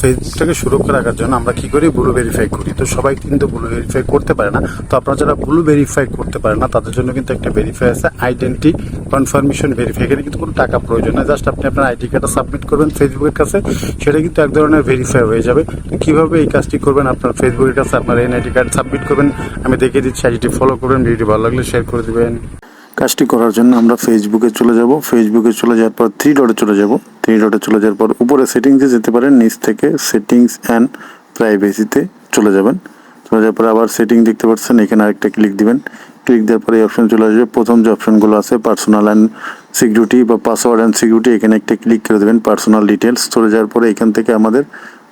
ফেসবুকটাকে সুরক্ষা রাখার জন্য আমরা কি করি? ব্লু ভেরিফাই করি। তো সবাই কিন্তু ব্লু ভেরিফাই করতে পারে না। তো আপনারা যারা ব্লু ভেরিফাই করতে পারে না, তাদের জন্য কিন্তু একটা ভেরিফাই আছে আইডেন্টি কনফার্মেশন ভেরিফাই এখানে কিন্তু কোনো টাকা প্রয়োজন না জাস্ট আপনি আপনার আইডি কার্ডটা সাবমিট করবেন ফেসবুকের কাছে। সেটা কিন্তু এক ধরনের ভেরিফাই হয়ে যাবে। কীভাবে এই কাজটি করবেন? আপনার ফেসবুকের কাছে আপনার এনআইডি কার্ড সাবমিট করবেন। আমি দেখিয়ে দিচ্ছি আইডিটি ফলো করবেন। ভিডিওটি ভালো লাগলে শেয়ার করে দেবেন। কাজটি করার জন্য আমরা ফেসবুকে চলে যাব। ফেসবুকে চলে যাওয়ার পর থ্রি ডটে চলে যাব। থ্রি ডটে চলে যাওয়ার পর উপরে সেটিংসে যেতে পারেন, নিচ থেকে সেটিংস অ্যান্ড প্রাইভেসিতে চলে যাবেন। চলে যাওয়ার পরে আবার সেটিং দেখতে পাচ্ছেন, এখানে আরেকটা ক্লিক দিবেন। ক্লিক দেওয়ার পরে এই অপশন চলে আসবে। প্রথম যে অপশনগুলো আছে পার্সোনাল অ্যান্ড সিকিউরিটি বা পাসওয়ার্ড অ্যান্ড সিকিউরিটি এখানে একটা ক্লিক করে দেবেন পার্সোনাল ডিটেলস চলে যাওয়ার পরে এখান থেকে আমাদের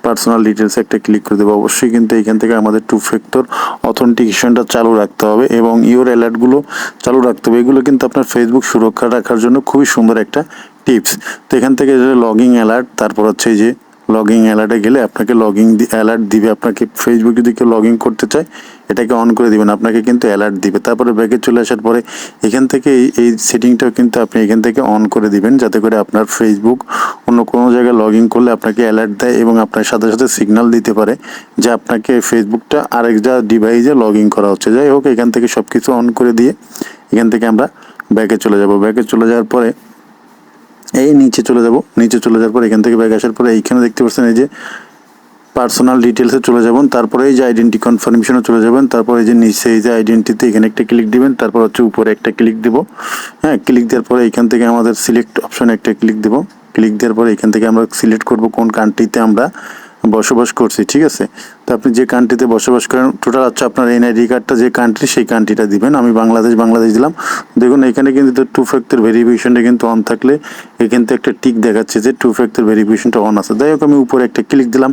পার্সোনাল ডিটেলস একটা ক্লিক করে দেবো। অবশ্যই কিন্তু এখান থেকে আমাদের টু ফ্যাক্টর অথেন্টিকেশনটা চালু রাখতে হবে এবং ইওর অ্যালার্টগুলো চালু রাখতে হবে। এগুলো কিন্তু আপনার ফেসবুক সুরক্ষা রাখার জন্য খুবই সুন্দর একটা টিপস তো এখান থেকে লগিং অ্যালার্ট তারপর হচ্ছে যে লগিং অ্যালার্টে গেলে আপনাকে লগিং অ্যালার্ট দিবে। আপনাকে ফেসবুক যদি কেউ লগ করতে চায়, এটাকে অন করে দিবেন। আপনাকে কিন্তু অ্যালার্ট দিবে। তারপরে ব্যাগে চলে আসার পরে এখান থেকে এই এই সেটিংটাও কিন্তু আপনি এখান থেকে অন করে দিবেন, যাতে করে আপনার ফেসবুক অন্য কোনো জায়গায় লগ করলে আপনাকে অ্যালার্ট দেয় এবং আপনার সাথে সাথে সিগন্যাল দিতে পারে যে আপনাকে ফেসবুকটা আরেক যা ডিভাইসে লগ করা হচ্ছে। যাই হোক, এখান থেকে সব কিছু অন করে দিয়ে এখান থেকে আমরা ব্যাগে চলে যাব। ব্যাগে চলে যাওয়ার পরে এই নিচে চলে যাব, নিচে চলে যাওয়ার পর এখান থেকে ব্যাগ আসার পরে এইখানে দেখতে পাচ্ছেন এই যে পার্সোনাল ডিটেলসে চলে যাবেন, তারপরে এই যে আইডেন্টি কনফার্মেশনে চলে যাবেন, তারপরে যে নিচে এই যে আইডেন্টিতে এখানে একটা ক্লিক দিবেন, তারপর হচ্ছে উপরে একটা ক্লিক দিব। হ্যাঁ ক্লিক দেওয়ার পরে এখান থেকে আমাদের সিলেক্ট অপশনে একটা ক্লিক দেব। ক্লিক দেওয়ার পরে এখান থেকে আমরা সিলেক্ট করব কোন কান্ট্রিতে আমরা বসবাস করছি, ঠিক আছে? তো আপনি যে কান্ট্রিতে বসবাস করেন টোটাল হচ্ছে আপনার এনআইডি কার্ডটা যে কান্ট্রি সেই কান্ট্রিটা দিবেন। আমি বাংলাদেশ বাংলাদেশ দিলাম। দেখুন, এখানে কিন্তু টু ফ্যাক্টর ভেরিফিকেশনটা কিন্তু অন থাকলে এখান থেকে একটা টিক দেখাচ্ছে যে টু ফ্যাক্টর ভেরিফিকেশনটা অন আছে। যাই হোক, আমি উপরে একটা ক্লিক দিলাম।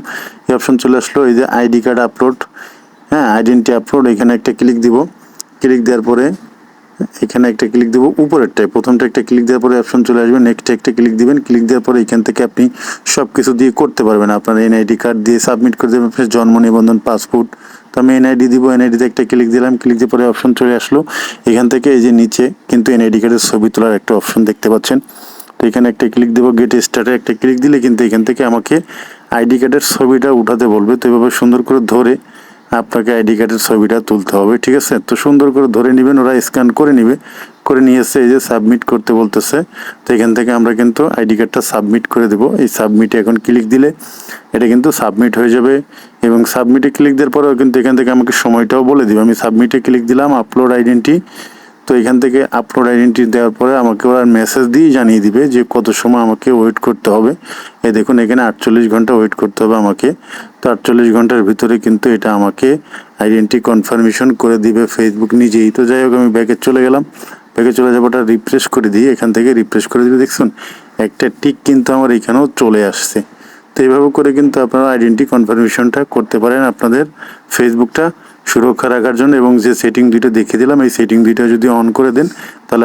এই অপশন চলে আসলো, এই যে আইডি কার্ড আপলোড হ্যাঁ আইডেন্টি আপলোড এখানে একটা ক্লিক দিব। ক্লিক দেওয়ার পরে এখানে একটা ক্লিক দেবো, উপরেরটায়। প্রথমটা একটা ক্লিক দেওয়ার পরে অপশন চলে আসবে নেক্সট একটা ক্লিক দিবেন। ক্লিক দেওয়ার পরে এখান থেকে আপনি সব কিছু দিয়ে করতে পারবেন। আপনার এনআইডি কার্ড দিয়ে সাবমিট করে দেবেন আপনার জন্ম নিবন্ধন পাসপোর্ট তো আমি এনআইডি দিব এনআইডিতে একটা ক্লিক দিলাম। ক্লিক দিয়ে পরে অপশন চলে আসলো। এখান থেকে এই যে নিচে কিন্তু এনআইডি কার্ডের ছবি তোলার একটা অপশন দেখতে পাচ্ছেন। তো এখানে একটা ক্লিক দেবো গেট স্টার্টে একটা ক্লিক দিলে কিন্তু এখান থেকে আমাকে আইডি কার্ডের ছবিটা উঠাতে বলবে। তো এভাবে সুন্দর করে ধরে আপনাকে আইডি কার্ডের ছবিটা তুলতে হবে, ঠিক আছে? তো সুন্দর করে ধরে নেবেন, ওরা স্ক্যান করে নিবে। করে নিয়ে এসে এই যে সাবমিট করতে বলতেছে, তো এখান থেকে আমরা কিন্তু আইডি কার্ডটা সাবমিট করে দেবো। এই সাবমিটে এখন ক্লিক দিলে এটা কিন্তু সাবমিট হয়ে যাবে এবং সাবমিটে ক্লিক দেওয়ার পরেও কিন্তু এখান থেকে আমাকে সময়টাও বলে দিবে। আমি সাবমিটে ক্লিক দিলাম আপলোড আইডেন্টি তো এখান থেকে আপলোড আইডেন্টি দেওয়ার পরে আমাকে ওরা মেসেজ দিয়ে জানিয়ে দিবে যে কত সময় আমাকে ওয়েট করতে হবে। এই দেখুন, এখানে আটচল্লিশ ঘণ্টা ওয়েট করতে হবে আমাকে। তো আটচল্লিশ ঘণ্টার ভিতরে কিন্তু এটা আমাকে আইডেন্টি কনফার্মেশন করে দিবে ফেসবুক নিজেই। তো যাই হোক, আমি ব্যাগে চলে গেলাম। ব্যাগে চলে যাব ওটা রিফ্রেশ করে দিয়ে এখান থেকে রিফ্রেশ করে দিবে। দেখুন, একটা টিক কিন্তু আমার এখানেও চলে আসছে। তো এইভাবে করে কিন্তু আপনারা আইডেন্টি কনফার্মেশনটা করতে পারেন আপনাদের ফেসবুকটা সুরক্ষা রাখার জন্য এবং যে সেটিং দুইটা দেখিয়ে দিলাম, এই সেটিং দুইটা যদি অন করে দেন, তাহলে